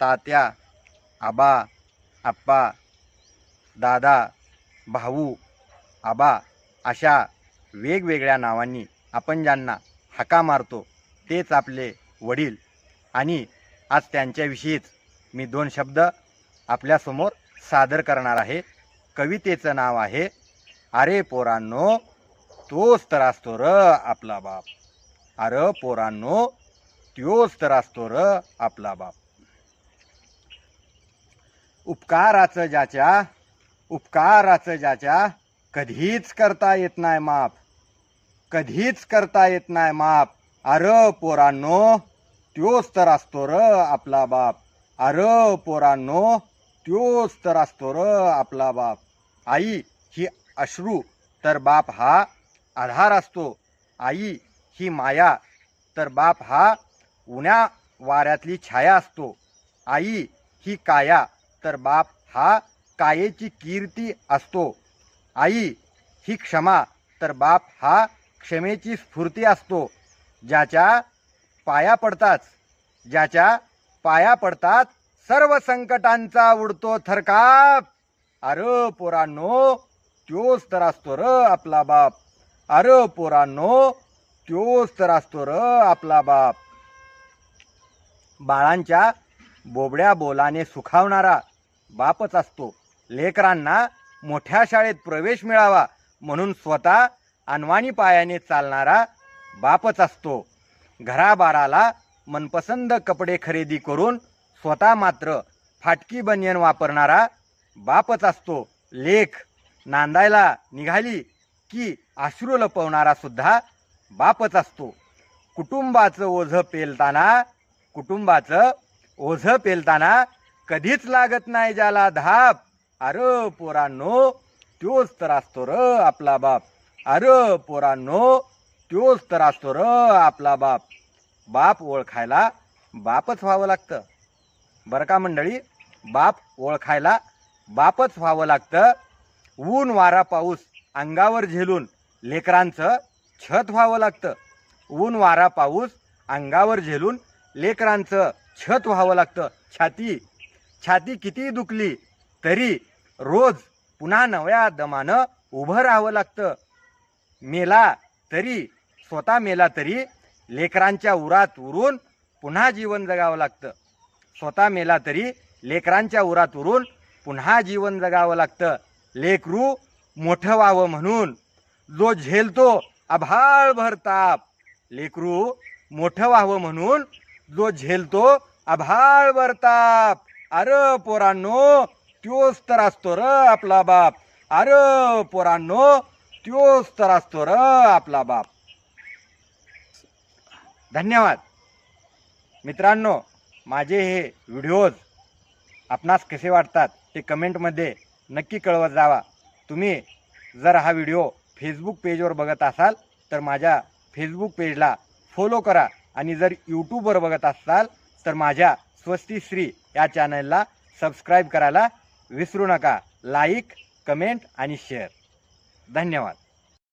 तात्या आबा आप्पा दादा भाऊ आबा अशा वेगवेगळ्या नावांनी आपण ज्यांना हाका मारतो तेच आपले वडील. आणि आज त्यांच्याविषयीच मी दोन शब्द आपल्यासमोर सादर करणार आहे. कवितेचं नाव आहे अरे पोरांनो तोच तर असतो र आपला बाप. अरे पोरांनो त्योच तर असतो र आपला बाप. उपकाराचं ज्याच्या उपकाराचं ज्याच्या कधीच करता येत नाही माप. कधीच करता येत नाही माप. अर पोरांनो त्योच तर असतो र आपला बाप. अर पोरांनो त्योच तर असतो र आपला बाप. आई ही अश्रू तर बाप हा आधार असतो. आई ही माया तर बाप हा उन्या वाऱ्यातली छाया असतो. आई ही काया तर बाप हा कायेची कीर्ती असतो. आई ही क्षमा तर बाप हा क्षमेची स्फूर्ती असतो. ज्याच्या पाया पडताच ज्याच्या पाया पडतात सर्व संकटांचा उडतो थरकाप. अरे पोरांनो त्योच तर असतो र आपला बाप. अरे पोरांनो त्योच तर असतो र आपला बाप. बाळांच्या बोबड्या बोलाने सुखावणारा बापच असतो. लेकरांना मोठ्या शाळेत प्रवेश मिळावा म्हणून स्वतः अनवाणी पायाने चालणारा बापच असतो. घराबाराला मनपसंद कपडे खरेदी करून स्वतः मात्र फाटकी बनियन वापरणारा बापच असतो. लेख नांदायला निघाली की अश्रू लपवणारा सुद्धा बापच असतो. कुटुंबाचं ओझं पेलताना कुटुंबाचं ओझं पेलताना कधीच लागत नाही ज्याला धाप. अरे पोरांनो त्योच तर असतो र आपला बाप. अरे पोरांनो त्योच तर असतो र आपला बाप. बाप ओळखायला बापच व्हावं लागतं. बरं का मंडळी? बाप ओळखायला बापच व्हावं लागतं. ऊन वारा पाऊस अंगावर झेलून लेकरांचं छत व्हावं लागतं. ऊन वारा पाऊस अंगावर झेलून लेकरांचं छत व्हावं लागतं. छाती छाती किती दुखली तरी रोज पुन्हा नव्या दमानं उभं राहावं लागतं. मेला तरी स्वतः मेला तरी लेकरांच्या उरात उरून पुन्हा जीवन जगावं लागतं. स्वतः मेला तरी लेकरांच्या उरात उरून पुन्हा जीवन जगावं लागतं. लेकरू मोठं व्हावं म्हणून जो झेलतो आभाळ भरताप लेकरू मोठं व्हावं म्हणून जो झेलतो आभाळ भरताप अरे पोरांनो त्योच तर असतो र आपला बाप. अरे पोरांनो त्योच तर असतो र आपला बाप. धन्यवाद. मित्रांनो माझे हे व्हिडिओज आपणास कसे वाटतात ते कमेंटमध्ये नक्की कळवत जावा. तुम्ही जर हा व्हिडिओ फेसबुक पेजवर बघत असाल तर माझ्या फेसबुक पेजला फॉलो करा. आणि जर यूट्यूबवर बघत असाल तर माझ्या स्वस्ती श्री या चॅनलला सबस्क्राईब करायला विसरू नका. लाईक कमेंट आणि शेअर धन्यवाद.